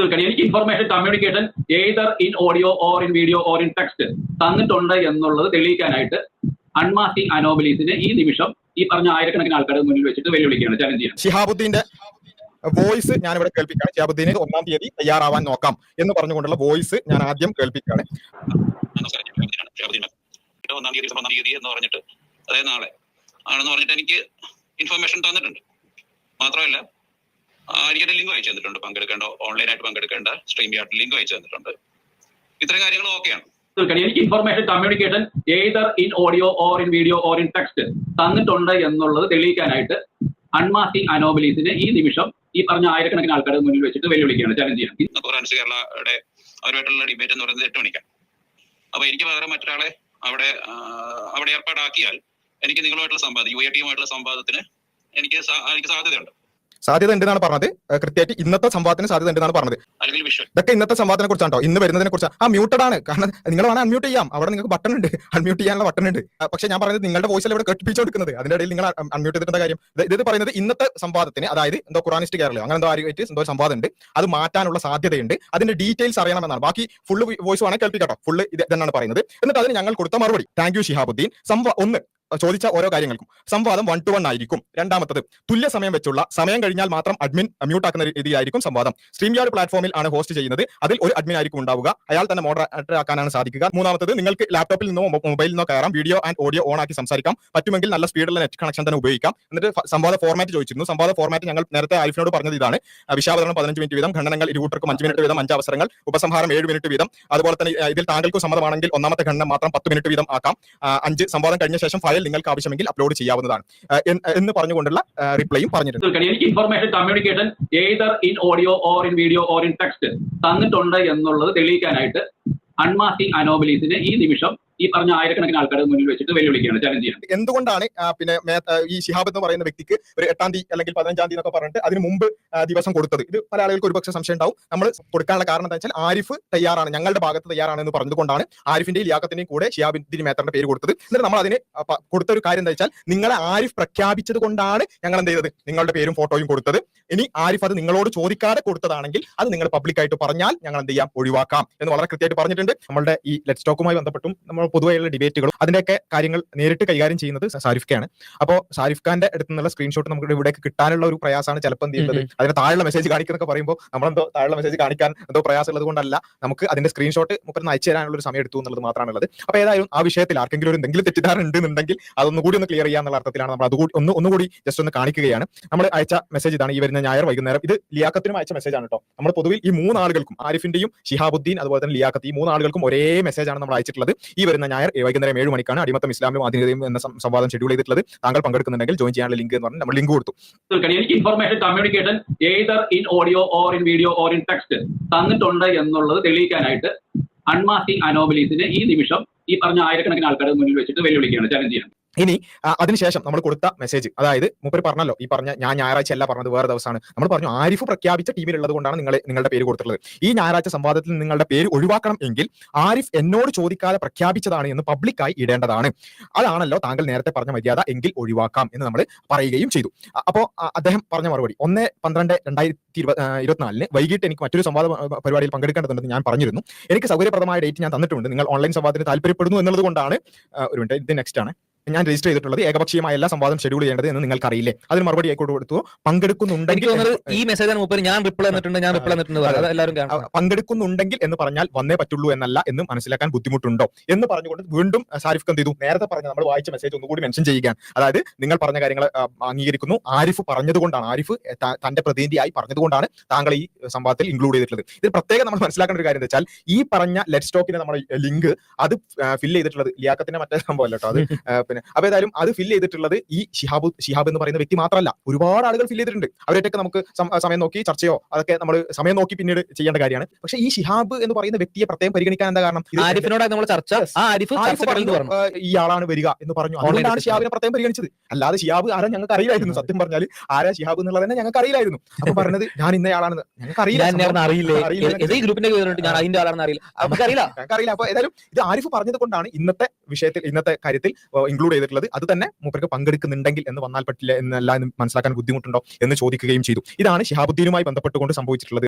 തീർക്കണം എനിക്ക് information communication either in audio or in video or in text തന്നിട്ടുണ്ട് എന്നുള്ളത് തെളിയിക്കാനായിട്ട് അൺമാസി അനോബലീസിന് ഈ നിമിഷം ഈ പറഞ്ഞ ആയിരക്കണക്കിന് ആൾക്കാരുടെ മുന്നിൽ വെച്ചിട്ട് വെല്ലുവിളിക്കുകയാണ്. ചലഞ്ച് ചെയ്യാൻ ഷിഹാബുദ്ദീന്റെ വോയിസ് ഞാൻ ഇവിടെ കേൾപ്പിക്കുകയാണ്. ഷിഹാബുദ്ദീന് ഒന്നാം തീയതി തയ്യാറാവാൻ നോക്കാം എന്ന് പറഞ്ഞുകൊണ്ടുള്ള വോയിസ് ഞാൻ ആദ്യം കേൾപ്പിക്കുകയാണ്. ഒന്നാം തീയതി ഒന്നാം തീയതി എന്ന് പറഞ്ഞിട്ട് അതായത് നാളെ ആണെന്ന് പറഞ്ഞിട്ട് എനിക്ക് ഇൻഫർമേഷൻ തന്നിട്ടുണ്ട്. മാത്രമല്ല ആ, എനിക്കൊരു ലിങ്ക് അയച്ചു തന്നിട്ടുണ്ട്. പങ്കെടുക്കേണ്ട ഓൺലൈനായിട്ട് പങ്കെടുക്കേണ്ട സ്ട്രീം യാർഡ് ലിങ്ക് അയച്ചു തന്നിട്ടുണ്ട്. ഇത്രയും കാര്യങ്ങൾ ഓക്കെയാണ് എനിക്ക് information communication either in audio or in video or in text തന്നിട്ടുണ്ട് എന്നുള്ളത് തെളിയിക്കാനായിട്ട് അൺമാസിംഗ് അനോമലീസിനെ ഈ നിമിഷം ഈ പറഞ്ഞ ആയിരക്കണക്കിന് ആൾക്കാരുടെ മുന്നിൽ വെച്ചിട്ട് വെല്ലുവിളിക്കുകയാണ്. ചലഞ്ച് ചെയ്യണം ഫോറൻസ് കേരളയുടെ അവരുമായിട്ടുള്ള ഡിബേറ്റ് എന്ന് പറയുന്നത് എട്ട് മണിക്കാണ്. അപ്പൊ എനിക്ക് പകരം മറ്റൊരാളെ അവിടെ അവിടെ ഏർപ്പാടാക്കിയാൽ എനിക്ക് നിങ്ങളുമായിട്ടുള്ള സംവാദം യു എ ടിയുമായിട്ടുള്ള സംവാദത്തിന് എനിക്ക് എനിക്ക് സാധ്യതയുണ്ട്. സാധ്യത ഉണ്ടെന്നാണ് പറഞ്ഞത്. കൃത്യമായിട്ട് ഇന്നത്തെ സംവാദത്തിന് സാധ്യത ഉണ്ടെന്നാണ് പറഞ്ഞത്. ഇതൊക്കെ ഇന്നത്തെ സംവാദത്തിനെ കുറിച്ചാണ് കേട്ടോ ഇന്ന് വരുന്നതിനെ കുറിച്ച് ആ മ്യൂട്ടഡ് ആണ്. കാരണം നിങ്ങൾ വേണം അൺമ്യൂട്ട് ചെയ്യാം. അവിടെ നിങ്ങൾക്ക് ബട്ടൺ ഉണ്ട്. അൺമ്യൂട്ട് ചെയ്യാനുള്ള ബട്ടൺ ഉണ്ട്. പക്ഷെ ഞാൻ പറഞ്ഞത് നിങ്ങളുടെ വോയിസ് ഇവിടെ കെട്ടിപ്പിച്ചു കൊടുക്കുന്നത്. അതിന്റെ ഇടയിൽ നിങ്ങൾ അൺമ്യൂട്ട് ചെയ്തിട്ടുള്ള കാര്യം. ഇത് പറയുന്നത് ഇന്നത്തെ സംവാദത്തിന് അതായത് എന്തോ ഖുറാനിസ്റ്റ് കേരളം അങ്ങനെ എന്തോ ആരുമായിട്ട് എന്തോ സംവാദം ഉണ്ട്. അത് മാറ്റാനുള്ള സാധ്യതയുണ്ട്. അതിന്റെ ഡീറ്റെയിൽസ് അറിയണമെന്നാണ്. ബാക്കി ഫുള്ള് വോയിസ് വേണമെങ്കിൽ കേൾപ്പിക്കട്ടോ ഫുള്ള് ഇത് ഇതെന്നാണ് പറയുന്നത്. എന്നിട്ട് അതിന് ഞങ്ങൾ കൊടുത്ത മറുപടി. Thank you Shihabuddin. സംവാ ഒന്ന് ചോദിച്ച ഓരോ കാര്യങ്ങൾക്കും. സംവാദം വൺ ടു വൺ ആയിരിക്കും. രണ്ടാമത്തത് തുല്യ സമയം വെച്ചുള്ള സമയം കഴിഞ്ഞാൽ മാത്രം അഡ്മിൻ മ്യൂട്ട് ആക്കുന്ന രീതിയിലായിരിക്കും സംവാദം. സ്ട്രീം യാർഡ് പ്ലാറ്റ്ഫോമിൽ ആണ് ഹോസ്റ്റ് ചെയ്യുന്നത്. അതിൽ ഒരു അഡ്മിൻ ആയിരിക്കും ഉണ്ടാവുക. അയാൾ തന്നെ മോഡറേറ്റർ ആക്കാനാണ് സാധിക്കുക. മൂന്നാമത്തത് നിങ്ങൾക്ക് ലാപ്ടോപ്പിൽ നിന്നോ മൊബൈലിൽ നിന്നോ കയറാം. വീഡിയോ ആൻഡ് ഓഡിയോ ഓൺ ആക്കി സംസാരിക്കാം. പറ്റുമെങ്കിൽ നല്ല സ്പീഡുള്ള നെറ്റ് കണക്ഷൻ തന്നെ ഉപയോഗിക്കാം. എന്നിട്ട് സംവാദ ഫോർമാറ്റ് ചോദിച്ചിരുന്നു. സംവാദ ഫോർമാറ്റ് ഞങ്ങൾ നേരത്തെ ആരിഫിനോട് പറഞ്ഞത് ഇതാണ്. വിശാപതരണം പതിനഞ്ച് മിനിറ്റ് വീതം ഖണ്ഡനങ്ങൾ ഇരുകൂട്ടർക്കും അഞ്ച് മിനിറ്റ് വീതം അഞ്ച് അവസരങ്ങൾ ഉപസംഹാരം ഏഴ് മിനിറ്റ് വീതം. അതുപോലെ തന്നെ ഇതിൽ താങ്കൾക്ക് സമ്മതമാണെങ്കിൽ ഒന്നാമത്തെ ഖണ്ഡനം മാത്രം പത്ത് മിനിറ്റ് വീതം ആക്കാം. അഞ്ച് സംവാദം കഴിഞ്ഞ ശേഷം ഫയൽ നിങ്ങൾക്ക് ആവശ്യമെങ്കിൽ അപ്ലോഡ് ചെയ്യാവുന്നതാണ്. എന്ന് പറഞ്ഞുകൊണ്ടുള്ള റിപ്ലൈയും പറഞ്ഞിട്ടുണ്ട്. എനിക്ക് information communication either in audio or in video or in text തന്നിട്ടുണ്ട് എന്നുള്ളത് തെളിയിക്കാനായിട്ട് അൺമാസ്കിംഗ് അനോബലീസിന് ഈ നിമിഷം ഈ പറഞ്ഞ ആയിരക്കണക്കിന് ആൾക്കാരെ മുന്നിൽ വെച്ചിട്ട് വെല്ലുവിളിക്കുകയാണ്. ചലഞ്ച് ചെയ്യുന്നത് എന്തുകൊണ്ടാണ് പിന്നെ ഈ ഷിഹാബ് എന്ന് പറയുന്ന വ്യക്തിക്ക് ഒരു എട്ടാം തീയതി അല്ലെങ്കിൽ പതിനഞ്ചാം തീയതി എന്നൊക്കെ പറഞ്ഞിട്ട് അതിന് മുമ്പ് ദിവസം കൊടുത്തത്. ഇത് പല ആളുകൾക്ക് ഒരുപക്ഷെ സംശയം ഉണ്ടാവും. നമ്മൾ കൊടുക്കാനുള്ള കാരണം എന്താ വെച്ചാൽ ആരിഫ് തയ്യാറാണ്. ഞങ്ങളുടെ ഭാഗത്ത് തയ്യാറാണ് എന്ന് പറഞ്ഞുകൊണ്ടാണ് ആരിഫിന്റെയും ലിയാക്കത്തിന്റെയും കൂടെ ഷിഹാബിന്റെ മേത്തറിന്റെ പേര് കൊടുത്തത്. എന്നിട്ട് നമ്മൾ അതിന് കൊടുത്ത ഒരു കാര്യം എന്താ വെച്ചാൽ നിങ്ങളെ ആരിഫ് പ്രഖ്യാപിച്ചത് കൊണ്ടാണ് ഞങ്ങൾ എന്ത് ചെയ്തത്? നിങ്ങളുടെ പേരും ഫോട്ടോയും കൊടുത്തത്. ഇനി ആരിഫ് അത് നിങ്ങളോട് ചോദിക്കാതെ കൊടുത്തതാണെങ്കിൽ അത് നിങ്ങൾ പബ്ലിക്കായിട്ട് പറഞ്ഞാൽ ഞങ്ങൾ എന്ത് ചെയ്യാം? ഒഴിവാക്കാം. എന്ന് വളരെ കൃത്യമായിട്ട് പറഞ്ഞിട്ടുണ്ട്. നമ്മളുടെ ഈ ലെറ്റ് സ്റ്റോക്കുമായി ബന്ധപ്പെട്ടും നമ്മൾ പൊതുവെയുള്ള ഡിബേറ്റുകളും അതിന്റെയൊക്കെ കാര്യങ്ങൾ നേരിട്ട് കൈകാര്യം ചെയ്യുന്നത് സാരിഫ് ഖാണ് അപ്പോൾ സാരിഫ് ഖാന്റെ അടുത്ത് നിന്നുള്ള സ്ക്രീൻഷോട്ട് നമുക്ക് ഇവിടേക്ക് കിട്ടാനുള്ള ഒരു പ്രയാസമാണ് ചിലപ്പോൾ എന്ത് ചെയ്യുന്നത്. അതിന് താഴെ മെസ്സേജ് കാണിക്കുന്നൊക്കെ പറയുമ്പോൾ നമ്മളെന്തോ താഴെ മെസ്സേജ് കാണിക്കാൻ എന്തോ പ്രയാസം ഉള്ളത് കൊണ്ടല്ല. നമുക്ക് അതിന്റെ സ്ക്രീൻഷോട്ട് മുപ്പത്തിന് അയച്ചു തരാനുള്ള ഒരു സമയം എടുത്തു എന്നുള്ളത് മാത്രമാണുള്ളത്. അപ്പോൾ ഏതായാലും ആ വിഷയത്തിൽ ആർക്കെങ്കിലും ഒരു എന്തെങ്കിലും തെറ്റിദ്ധാരണ ഉണ്ടെന്നുണ്ടെങ്കിൽ അതൊന്നുകൂടി ഒന്ന് ക്ലിയർ ചെയ്യാന്നുള്ള അർത്ഥത്തിലാണ് നമ്മൾ അതുകൂടി ഒന്ന് ഒന്നുകൂടി ജസ്റ്റ് ഒന്ന് കാണിക്കുകയാണ്. നമ്മൾ അയച്ച മെസ്സേജ് ഇതാണ് ഈ വരുന്ന ഞായർ വൈകുന്നേരം. ഇത് ലിയാക്കത്തിനും അയച്ച മെസ്സേജ് ആണ് കേട്ടോ. നമ്മൾ പൊതുവിൽ ഈ മൂന്നാളുകൾക്കും ആരിഫിന്റെയും ഷിഹാബുദ്ദീൻ അതുപോലെ തന്നെ ലിയാക്കത്ത് ഈ മൂന്നാളുകൾക്കും ഒരേ മെസ്സേജ് ആണ് നമ്മൾ അയച്ചിട്ടുള്ളത്. ഈ വരുന്ന ഞായർ വൈകുന്നേരം ഏഴ് മണിക്കാണ് അടിമത്തം ഇസ്ലാമിലും ആധുനികതയും എന്ന സംവാദം ഷെഡ്യൂൾ ചെയ്തിട്ടുള്ളത്. താങ്കൾ പങ്കെടുക്കുന്നുണ്ടെങ്കിൽ ജോയിൻ ചെയ്യാനുള്ള ലിങ്ക് എന്ന് പറഞ്ഞ് നമ്മൾ ലിങ്ക് കൊടുത്തു. എനിക്ക് information communication in audio or in video or in text തന്നിട്ടുണ്ട് എന്നുള്ളത് തെളിയിക്കാനായിട്ട് അൺമാസിംഗ് അനോമലീസിനെ ഈ നിമിഷം ഈ പറഞ്ഞ ആയിരക്കണക്കിന് ആൾക്കാരുടെ മുന്നിൽ വെച്ചിട്ട് വെല്ലുവിളിക്കുകയാണ്. ചലഞ്ച് ചെയ്യണം. ഇനി അതിനുശേഷം നമ്മൾ കൊടുത്ത മെസ്സേജ് അതായത് മൂപ്പര് പറഞ്ഞല്ലോ ഈ പറഞ്ഞ ഞാൻ ഞായറാഴ്ച അല്ല പറഞ്ഞത് വേറെ ദിവസമാണ്. നമ്മൾ പറഞ്ഞു ആരിഫ് പ്രഖ്യാപിച്ച ടീമിലുള്ളത് കൊണ്ടാണ് നിങ്ങൾ നിങ്ങളുടെ പേര് കൊടുത്തിട്ടുള്ളത്. ഈ ഞായറാഴ്ച സംവാദത്തിൽ നിങ്ങളുടെ പേര് ഒഴിവാക്കണം എങ്കിൽ ആരിഫ് എന്നോട് ചോദിക്കാതെ പ്രഖ്യാപിച്ചതാണ് എന്ന് പബ്ലിക്കായി ഇടേണ്ടതാണ്. അതാണല്ലോ താങ്കൾ നേരത്തെ പറഞ്ഞ മര്യാദ എങ്കിൽ ഒഴിവാക്കാം എന്ന് നമ്മൾ പറയുകയും ചെയ്തു. അപ്പോൾ അപ്പോ അദ്ദേഹം പറഞ്ഞ മറുപടി ഒന്ന് പന്ത്രണ്ട് രണ്ടായിരത്തി ഇരുപത് ഇരുപത്തിനാലിന് വൈകിട്ട് എനിക്ക് മറ്റൊരു സംവാദ പരിപാടിയിൽ പങ്കെടുക്കേണ്ടതുണ്ടെന്ന് ഞാൻ പറഞ്ഞിരുന്നു. എനിക്ക് സൗകര്യപ്രദമായ ഡേറ്റ് ഞാൻ തന്നിട്ടുണ്ട്. നിങ്ങൾ ഓൺലൈൻ സംവാദത്തിന് താല്പര്യപ്പെടുന്നു എന്നുള്ളത് കൊണ്ടാണ് ഒരു മിനിറ്റ് ഇത് നെക്സ്റ്റ് ആണ്. ഞാൻ രജിസ്റ്റർ ചെയ്തിട്ടുള്ളത് ഏകപക്ഷീയമായ എല്ലാ സംവാദം ഷെഡ്യൂൾ ചെയ്യേണ്ടത് എന്ന് നിങ്ങൾക്ക് അറിയില്ലേ അതിന് മറുപടി ആയിക്കോട്ട് കൊടുത്തു. പങ്കെടുക്കുന്നുണ്ടെങ്കിൽ ഈ മെസ്സേജ് ഞാൻ റിപ്ലൈ തന്നിട്ടുണ്ട് ഞാൻ റിപ്ലൈ തന്നിട്ടുണ്ട് പങ്കെടുക്കുന്നുണ്ടെങ്കിൽ എന്ന് പറഞ്ഞാൽ വന്നേ പറ്റുള്ളൂ എന്നല്ല എന്ന് മനസ്സിലാക്കാൻ ബുദ്ധിമുട്ടുണ്ടോ? എന്ന് പറഞ്ഞുകൊണ്ട് വീണ്ടും സാരിഫ് എന്ത് ചെയ്തു? നേരത്തെ പറഞ്ഞ നമ്മൾ വായിച്ച മെസ്സേജ് ഒന്നുകൂടി മെൻഷൻ ചെയ്യുകയാണ്. അതായത് നിങ്ങൾ പറഞ്ഞ കാര്യങ്ങൾ അംഗീകരിക്കുന്നു. ആരിഫ് പറഞ്ഞതുകൊണ്ടാണ് ആരിഫ് തന്റെ പ്രതിനിധിയായി പറഞ്ഞതുകൊണ്ടാണ് താങ്കൾ ഈ സംഭവത്തിൽ ഇൻക്ലൂഡ് ചെയ്തിട്ടുള്ളത്. ഇത് പ്രത്യേകം നമ്മൾ മനസ്സിലാക്കേണ്ട ഒരു കാര്യം എന്താ വെച്ചാൽ ഈ പറഞ്ഞ ലെറ്റ് സ്റ്റോക്കിന്റെ നമ്മുടെ ലിങ്ക് അത് ഫില്ല് ചെയ്തിട്ടുള്ളത് ലിയാക്കത്തിന്റെ മറ്റേ സംഭവം അല്ലോ അത് പിന്നെ അപ്പൊ ഏതായാലും അത് ഫില്ല് ചെയ്തിട്ടുള്ളത് ഈ ഷിഹാബ് ഷിഹാബ് എന്ന് പറയുന്ന വ്യക്തി മാത്രമല്ല. ഒരുപാട് ആളുകൾ ഫില്ല് ചെയ്തിട്ടുണ്ട്. അവരായിട്ടൊക്കെ നമുക്ക് സമയം നോക്കി ചർച്ചയോ അതൊക്കെ നമ്മൾ സമയം നോക്കി പിന്നീട് ചെയ്യേണ്ട കാര്യമാണ്. പക്ഷെ ഈ ഷിഹാബ് എന്ന് പറയുന്ന വ്യക്തിയെ പ്രത്യേകം പരിഗണിക്കാൻ എന്താ കാരണം? ആരിഫിനോട് നമ്മൾ ചർച്ച? ഈ ആളാണ് വരിക എന്ന് പറഞ്ഞു. അതുകൊണ്ടാണ്. ഷിഹാബിനെ പ്രത്യേകം പരിഗണിച്ചത്. അല്ലാതെ ഷിഹാബ് ആരാ ഞങ്ങൾക്ക് അറിയില്ലായിരുന്നു. സത്യം പറഞ്ഞാൽ ആരാ ഷിഹാബ് എന്നുള്ളത് തന്നെ ഞങ്ങൾക്ക് അറിയില്ലായിരുന്നു. അപ്പൊ പറഞ്ഞത് ഞാൻ ഇന്നയാളാണെന്ന് ഞങ്ങൾക്ക് അറിയില്ല. അറിയില്ല. ഗ്രൂപ്പിന്റെ ഞാൻ അതിന്റെ ആളാണെന്ന് അറിയില്ല. ഞങ്ങൾക്കറിയില്ല. അപ്പൊ ഏതായാലും ഇത് ആരിഫ് പറഞ്ഞത് കൊണ്ടാണ് ഇന്നത്തെ വിഷയത്തിൽ ഇന്നത്തെ കാര്യത്തിൽ ഇൻക്ലൂഡ് ചെയ്തിട്ടുള്ളത് അത് തന്നെ മൂപ്പർക്ക് പങ്കെടുക്കുന്നുണ്ടെങ്കിൽ എന്ന് വന്നാൽ പറ്റില്ല എന്നല്ല എന്ന് മനസ്സിലാക്കാൻ ബുദ്ധിമുട്ടുണ്ടോ എന്ന് ചോദിക്കുകയും ചെയ്തു. ഇതാണ് ഷിഹാബുദ്ദീനുമായി ബന്ധപ്പെട്ടുകൊണ്ട് സംഭവിച്ചിട്ടുള്ളത്.